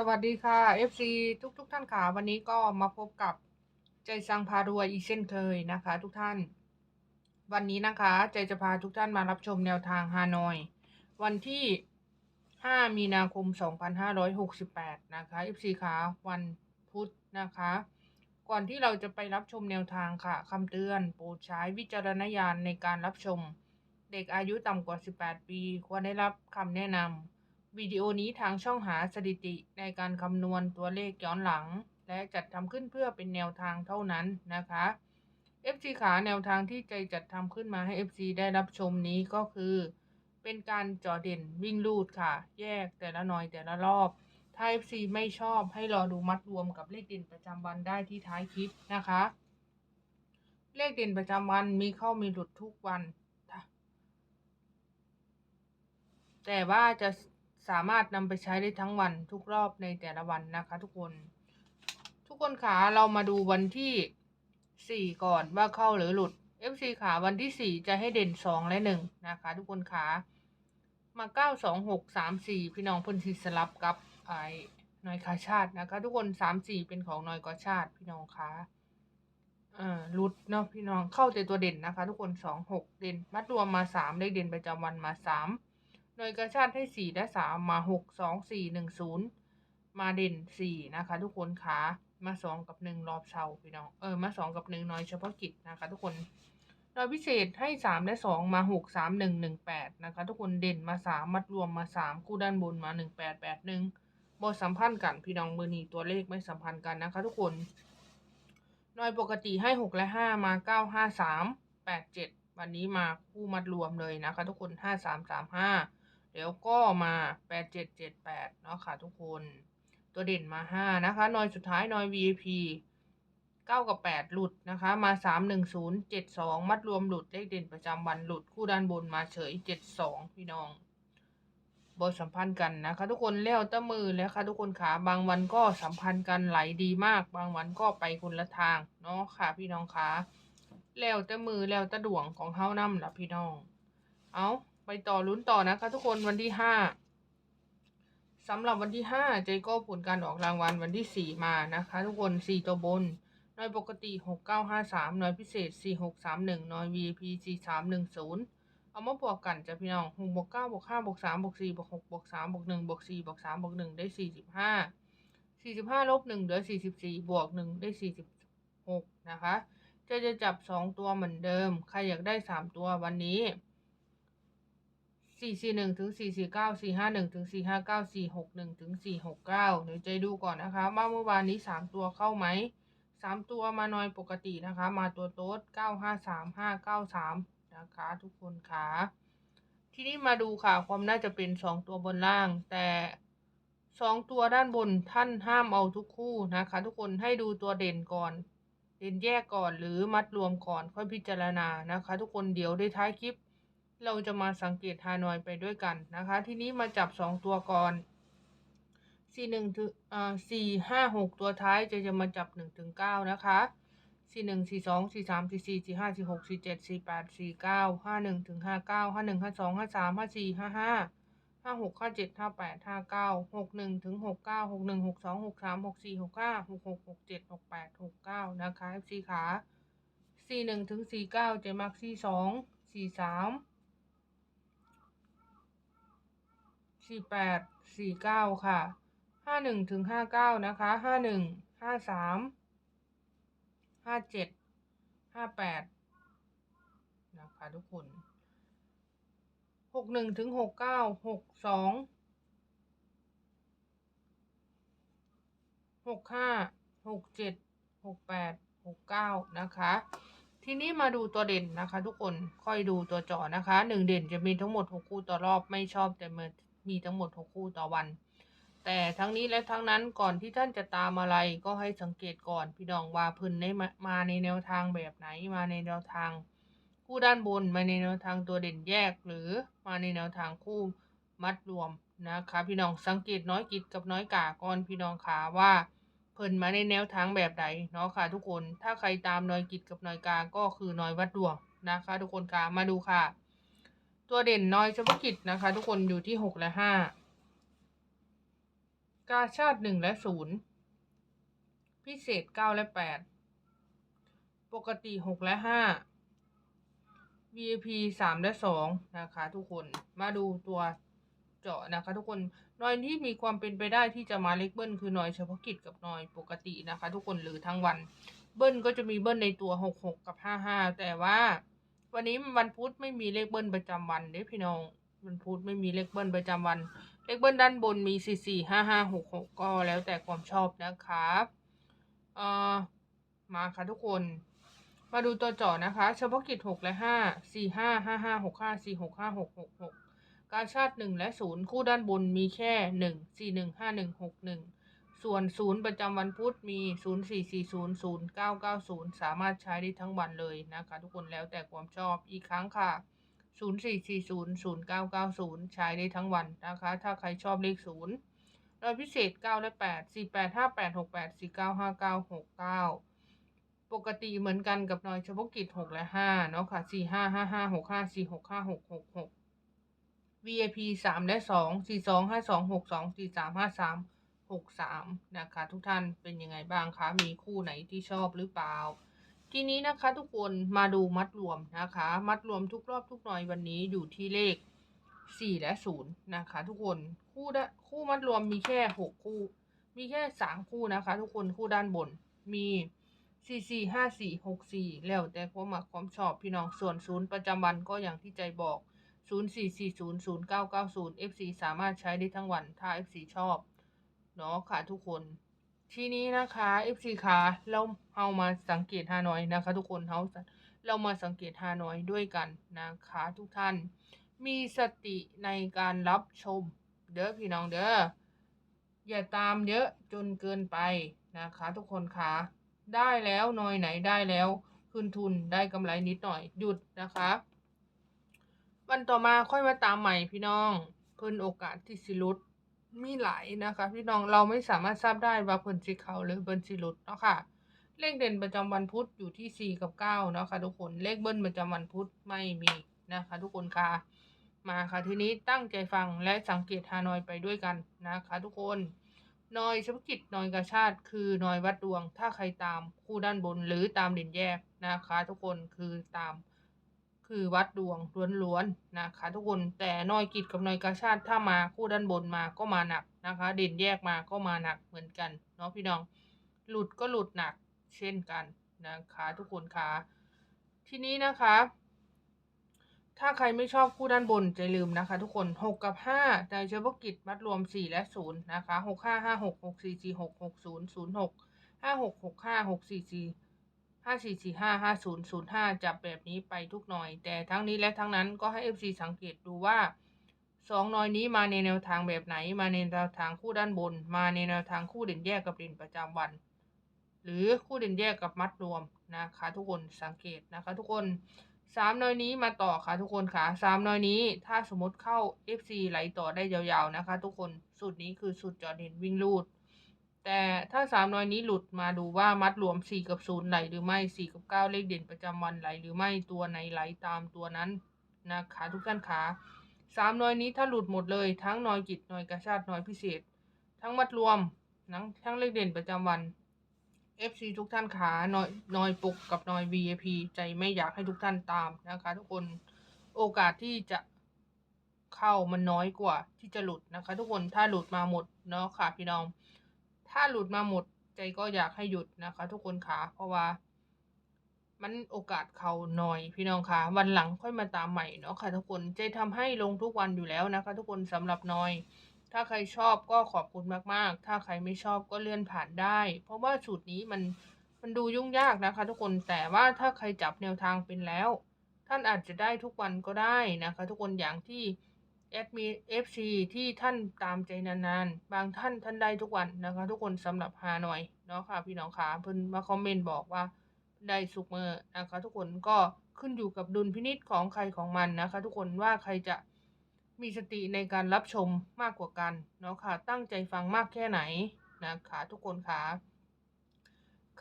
สวัสดีค่ะ FC ทุกทุกท่านค่ะ วันนี้ก็มาพบกับใจสังพารวยอีกเช่นเคยนะคะ ทุกท่าน วันนี้นะคะ ใจจะพาทุกท่านมารับชมแนวทางฮานอย วันที่ 5 มีนาคม 2568 นะคะ FC ค่ะวันพุธนะคะ ก่อนที่เราจะไปรับชมแนวทางค่ะคำเตือนโปรดใช้วิจารณญาณในการรับชม เด็กอายุต่ำกว่า 18 ปี ควรได้รับคำแนะนำ วิดีโอนี้ทางช่องหาสถิติในการคำนวณตัวเลขย้อนหลัง และจัดทำขึ้นเพื่อเป็นแนวทางเท่านั้นนะคะ FC ขาแนวทางที่ใจจัดทำขึ้นมาให้ FC ได้รับชมนี้ก็คือ เป็นการเจอเด่นวิ่งลูดค่ะ แยกแต่ละหน่อยแต่ละรอบ ถ้า FC ไม่ชอบให้รอดูมัดรวมกับเลขเด่นประจำวันได้ที่ท้ายคลิปนะคะ เลขเด่นประจำวันมีเข้ามีหลุดทุกวัน แต่ว่าจะ สามารถนำไปใช้ได้ทั้งวันทุกรอบในแต่ละวันนะคะ ทุกคน ทุกคนขาเรามาดูวันที่ 4 ก่อนว่าเข้าหรือหลุด FC ขาวันที่ 4 จะให้เด่น 2 และ 1 นะคะ ทุกคนขามา 9 2 6 3 4 พี่น้องพิ่นสิสลับกับไอ้นอยคาชาตินะคะ ทุกคน 3 4 เป็นของนอยกอชาติ พี่น้องขาอ่าหลุดเนาะพี่น้องเข้าแต่ตัวเด่นนะคะ ทุกคน 2 6 เด่นมัดรวมมา 3 ได้เด่นประจำวันมา 3 โดยกระชากให้สี่และสามมาหกสองสี่หนึ่งศูนย์มาเด่นสี่นะคะ ทุกคนขามาสองกับหนึ่งรอบเชาพี่น้องเออมาสองกับหนึ่งน้อยเฉพาะกิจนะคะ ทุกคนโดยพิเศษให้สามและสองมาหกสามหนึ่งหนึ่งแปดนะคะ ทุกคนเด่นมาสามมัดรวมมาสามคู่ด้านบนมาหนึ่งแปดแปดหนึ่งบทสัมพันธ์กันพี่น้องมือนีตัวเลขไม่สัมพันธ์กันนะคะ ทุกคนโดยปกติให้หกและห้ามาเก้าห้าสามแปดเจ็ดวันนี้มาคู่มัดรวมเลยนะคะ ทุกคนห้าสามสามห้า แล้วก็มาแปดเจ็ดเจ็ดแปดเนาะค่ะทุกคน ตัวเด่นมาห้านะคะ นอยสุดท้ายนอย VIP เก้ากับแปดหลุดนะคะ มาสามหนึ่งศูนย์เจ็ดสองมัดรวมหลุด เลขเด่นประจำวันหลุด คู่ด้านบนมาเฉยเจ็ดสองพี่น้องบทสัมพันธ์กันนะคะ ทุกคนแล้วต้มือแล้วค่ะทุกคนขาบางวันก็สัมพันธ์กันไหลดีมาก บางวันก็ไปคนละทางเนาะค่ะ พี่น้องขาแล้วต่มือแล้วต่ดวงของเฮานำล่ะพี่น้อง เอา ไปต่อลุ้นต่อนะคะ ทุกคนวันที่ห้าสำหรับวันที่ห้าเจก็ผลการออกรางวัลวันที่สี่มานะคะ ทุกคนสี่ตัวบนหน่วยปกติหกเก้าห้าสามหน่วยพิเศษสี่หกสามหนึ่งหน่วย VIP สี่สามหนึ่งศูนย์เอามาบวกกันจะพี่น้องหกบวกเก้าบวกห้าบวกสามบวกสี่บวกหกบวกสามบวกหนึ่งบวกสี่บวกสามบวกหนึ่งได้สี่สิบห้าสี่สิบห้าลบหนึ่งเหลือสี่สิบสี่บวกหนึ่งได้สี่สิบหกนะคะเจะจะจับสองตัวเหมือนเดิม ใครอยากได้สามตัววันนี้ สี่สี่หนึ่งถึงสี่สี่เก้าสี่ห้าหนึ่งถึงสี่ห้าเก้าสี่หกหนึ่งถึงสี่หกเก้าเดี๋ยวใจดูก่อนนะคะว่าเมื่อวานนี้สามตัวเข้าไหมสามตัวมาน้อยปกตินะคะ มาตัวโต๊ดเก้าห้าสามห้าเก้าสามนะคะทุกคนค่ะทีนี้มาดูค่ะความน่าจะเป็นสองตัวบนล่าง แต่สองตัวด้านบนท่านห้ามเอาทุกคู่นะคะ ทุกคนให้ดูตัวเด่นก่อน เด่นแยกก่อนหรือมัดรวมก่อนค่อยพิจารณานะคะ ทุกคนเดี๋ยวได้ท้ายคลิป เราจะมาสังเกตฮานอยไปด้วยกันนะคะ ทีนี้มาจับสองตัวก่อนสี่หนึ่งถึงอ่าสี่ห้าหกตัวท้ายจะจะมาจับหนึ่งถึงเก้านะคะสี่หนึ่งสี่สองสี่สามสี่สี่สี่ห้าสี่หกสี่เจ็ดสี่แปดสี่เก้าห้าหนึ่งถึงห้าเก้าห้าหนึ่งห้าสองห้าสามห้าสี่ห้าห้าห้าหกห้าเจ็ดห้าแปดห้าเก้าหกหนึ่งถึงหกเก้าหกหนึ่งหกสองหกสามหกสี่หกห้าหกหกหกเจ็ดหกแปดหกเก้านะคะ FC ขาสี่หนึ่งถึงสี่เก้าเจมักสี่สองสี่สาม สี่แปดสี่เก้าค่ะห้าหนึ่งถึงห้าเก้านะคะห้าหนึ่งห้าสามห้าเจ็ดห้าแปดนะคะทุกคนหกหนึ่งถึงหกเก้าหกสองหกห้าหกเจ็ดหกแปดหกเก้านะคะ ทีนี้มาดูตัวเด่นนะคะ ทุกคนค่อยดูตัวจาะนะคะหนึ่งเด่นจะมีทั้งหมดหกคู่ต่อรอบไม่ชอบแต่เมัน มีทั้งหมดหกคู่ต่อวัน แต่ทั้งนี้และทั้งนั้นก่อนที่ท่านจะตามอะไรก็ให้สังเกตก่อนพี่น้องว่าเพื้นได้มาในแนวทางแบบไหนมาในแนวทางคู่ด้านบนมาในแนวทางตัวเด่นแยกหรือมาในแนวทางคู่มัดรวมนะคะพี่น้องสังเกตน้อยกิจกับน้อยกาก่อนพี่น้องขาว่าเพิ่นมาในแนวทางแบบใดเนาะค่ะทุกคนถ้าใครตามน้อยกิจกับน้อยกาก็คือน้อยวัดดวงนะคะ ทุกคนค่ะมาดูค่ะ ตัวเด่นน้อยเฉพาะกิจนะคะ ทุกคนอยู่ที่หกและห้ากาชาติหนึ่งและศูนย์พิเศษเก้าและแปดปกติหกและห้า VIP สามและสองนะคะ ทุกคนมาดูตัวเจาะนะคะ ทุกคนนอยที่มีความเป็นไปได้ที่จะมาเล็กเบิ้ลคือนอยเฉพาะกิจกับนอยปกตินะคะ ทุกคนหรือทั้งวัน เบิ้ลก็จะมีเบิ้ลในตัวหกหกกับห้าห้าแต่ว่า วันนี้วันพุธไม่มีเลขเบิ้ลประจำวันเด้พี่น้องวันพุธไม่มีเลขเบิ้ลประจำวัน เลขเบิ้ลด้านบนมีสี่สี่ห้าห้าหกหกก็แล้วแต่ความชอบนะคะเอ่อมาค่ะทุกคน มาดูตัวจาะนะคะ เฉพาะกิจหกและห้าสี่ห้าห้าห้าหกห้าสี่หกห้าหกหกหกกาชาติหนึ่งและศูนย์คู่ด้านบนมีแค่หนึ่งสี่หนึ่งห้าหนึ่งหกหนึ่ง ส่วนศูนย์ประจำวันพุธมีศูนย์สี่สี่ศูนย์ศูนย์เก้าเก้าศูนย์สามารถใช้ได้ทั้งวันเลยนะคะ ทุกคนแล้วแต่ความชอบอีกครั้งค่ะศูนย์สี่สี่ศูนย์ศูนย์เก้าเก้าศูนย์ใช้ได้ทั้งวันนะคะ ถ้าใครชอบเลขศูนย์โดยพิเศษเก้าและแปดสี่แปดห้าแปดหกแปดสี่เก้าห้าเก้าหกเก้าปกติเหมือนกันกับหน่อยเฉพาะกิจหกและห้าเนาะค่ะสี่ห้าห้าห้าหกห้าสี่หกห้าหกหกหก VIP สามและสองสี่สองห้าสอ งหกสามนะคะ ทุกท่านเป็นยังไงบ้างคะ มีคู่ไหนที่ชอบหรือเปล่า ทีนี้นะคะทุกคนมาดูมัดรวมนะคะ มัดรวมทุกรอบทุกหน่อยวันนี้อยู่ที่เลขสี่และศูนย์นะคะ ทุกคนคู่ด้านคู่มัดรวมมีแค่หกคู่ มีแค่สามคู่นะคะ ทุกคนคู่ด้านบนมีสี่สี่ห้าสี่หกสี่แล้วแต่ความหมักความชอบพี่น้องส่วนศูนย์ประจำวันก็อย่างที่ใจบอกศูนย์สี่สี่ศูนย์ศูนย์เก้าเก้าศูนย์ FC สามารถใช้ได้ทั้งวันถ้า FC ชอบ เนาะค่ะทุกคน ทีนี้นะคะ FC คะเราเอามาสังเกตฮานอยนะคะ ทุกคนเฮาเรามาสังเกตฮานอยด้วยกันนะคะทุกท่าน มีสติในการรับชม เด้อพี่น้องเด้ออย่าตามเยอะจนเกินไปนะคะ ทุกคนคะได้แล้วหนอยไหนได้แล้วคืนทุนได้กำไรนิดหน่อยหยุดนะคะวันต่อมาค่อยมาตามใหม่พี่น้องเพิ่นโอกาสที่สิลุด มีหลายนะคะ พี่น้องเราไม่สามารถทราบได้ว่าเพิ่นสิเขาหรือเพิ่นสิหลุดเนาะค่ะ เลขเด่นประจำวันพุธอยู่ที่4กับ9เนาะค่ะทุกคนเลขเบิ้ลประจำวันพุธไม่มีนะคะ ทุกคนค่ะมาค่ะทีนี้ตั้งใจฟังและสังเกตฮานอยไปด้วยกันนะคะ ทุกคนนอยเฉพาะกิจนอยกระชาติ คือนอยวัดดวง ถ้าใครตามคู่ด้านบนหรือตามเด่นแยกนะคะ ทุกคนคือตาม คือวัดดวงล้วนๆนะคะ ทุกคนแต่นอยกิจกับนอยกาชาติถ้ามาคู่ด้านบนมาก็มาหนักนะคะ เด่นแยกมาก็มาหนักเหมือนกันเนาะพี่น้อง หลุดก็หลุดหนักเช่นกันนะคะ ทุกคนคะทีนี้นะคะ ถ้าใครไม่ชอบคู่ด้านบนจะลืมนะคะ ทุกคนหกกับห้าในเฉพาะกิจมัดรวมสี่และศูนย์นะคะหกห้าห้าหกหกสี่สี่หกหกศูนย์ศูนย์ ห้าสี่สี่ห้าห้าศูนย์ศูนย์ห้าจับแบบนี้ไปทุกหน่อย แต่ทั้งนี้และทั้งนั้นก็ให้ FC สังเกตดูว่าสองหน่อยนี้มาในแนวทางแบบไหน มาในแนวทางคู่ด้านบน มาในแนวทางคู่เด่นแยกกับเด่นประจำวัน หรือคู่เด่นแยกกับมัดรวมนะคะ ทุกคนสังเกตนะคะ ทุกคนสามหน่อยนี้มาต่อค่ะทุกคนค่ะสามหน่อยนี้ถ้าสมมติเข้า FC ไหลต่อได้ยาวๆนะคะ ทุกคนสูตรนี้คือสูตรจอดเด่นวิ่งลูด แต่ถ้าสามน้อยนี้หลุดมาดูว่ามัดรวมสี่กับศูนย์ไหลหรือไม่สี่กับเก้าเลขเด่นประจำวันไหลหรือไม่ตัวไหนไหลตามตัวนั้นนะคะทุกท่านขาสามน้อยนี้ถ้าหลุดหมดเลยทั้งน้อยกิจน้อยกระชาติน้อยพิเศษ ทั้งมัดรวมทั้งทั้งเลขเด่นประจำวัน FC ทุกท่านขาน้อยน้อยปุกกับน้อย VIP ใจไม่อยากให้ทุกท่านตามนะคะ ทุกคนโอกาสที่จะเข้ามันน้อยกว่าที่จะหลุดนะคะ ทุกคนถ้าหลุดมาหมดเนาะค่ะพี่น้อง ถ้าหลุดมาหมดใจก็อยากให้หยุดนะคะ ทุกคนขาเพราะว่า มันโอกาสเขาหน่อยพี่น้องคะวันหลังค่อยมาตามใหม่เนาะค่ะ ทุกคนใจทำให้ลงทุกวันอยู่แล้วนะคะ ทุกคนสำหรับน้อย ถ้าใครชอบก็ขอบคุณมากๆ ถ้าใครไม่ชอบก็เลื่อนผ่านได้ เพราะว่าสูตรนี้มันมันดูยุ่งยากนะคะ ทุกคนแต่ว่าถ้าใครจับแนวทางเป็นแล้ว ท่านอาจจะได้ทุกวันก็ได้นะคะ ทุกคนอย่างที่ แอดมิน FC ที่ท่านตามใจนานๆ บางท่านท่านได้ทุกวันนะคะ ทุกคนสำหรับฮานอยเนาะค่ะพี่น้องขาเพิ่นมาคอมเมนต์บอกว่าได้สุกเมอร์นะคะ ทุกคนก็ขึ้นอยู่กับดุลพินิษของใครของมันนะคะ ทุกคนว่าใครจะมีสติในการรับชมมากกว่ากันเนาะค่ะตั้งใจฟังมากแค่ไหนนะคะทุกคนค่ะ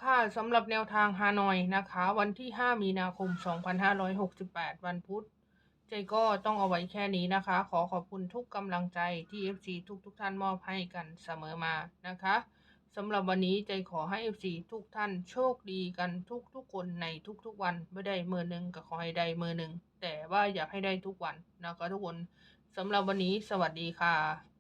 ค่ะสำหรับแนวทางฮานอยนะคะ วันที่ 5 มีนาคม 2568 วันพุธ ใจก็ต้องเอาไว้แค่นี้นะคะ ขอขอบคุณทุกกำลังใจที่ FC ทุกทุกๆท่านมอบให้กันเสมอมานะคะสำหรับวันนี้ใจขอให้ FC ทุกท่านโชคดีกันทุกทุกๆคนในทุกๆวันไม่ได้มือหนึ่งก็ขอให้ได้มือหนึ่งแต่ว่าอยากให้ได้ทุกวันนะคะทุกคนสำหรับวันนี้สวัสดีค่ะ